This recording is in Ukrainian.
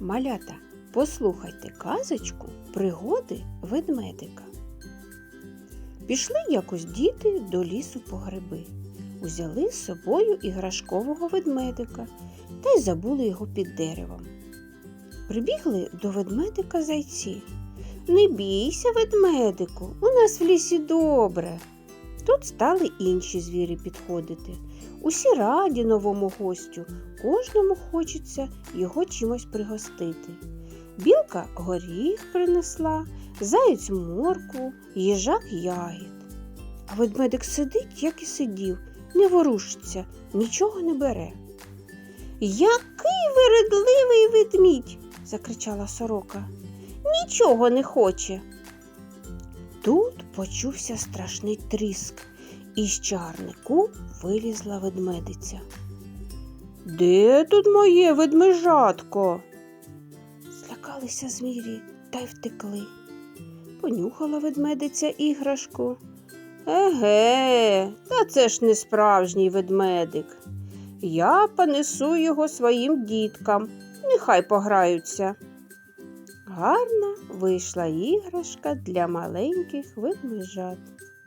Малята, послухайте казочку пригоди ведмедика. Пішли якось діти до лісу по гриби. Узяли з собою іграшкового ведмедика та й забули його під деревом. Прибігли до ведмедика зайці. Не бійся, ведмедику, у нас в лісі добре. Тут стали інші звірі підходити. Усі раді новому гостю, кожному хочеться його чимось пригостити. Білка горіх принесла, заєць моркву, їжак ягід. А ведмедик сидить, як і сидів, не ворушиться, нічого не бере. Який вередливий ведмідь, закричала сорока. Нічого не хоче. Тут почувся страшний тріск, і з чагарнику вилізла ведмедиця. Де тут моє ведмежатко? Злякалися звірі та й втекли. Понюхала ведмедиця іграшку. Еге, та це ж не справжній ведмедик. Я понесу його своїм діткам, нехай пограються. Гарна вийшла іграшка для маленьких ведмежат.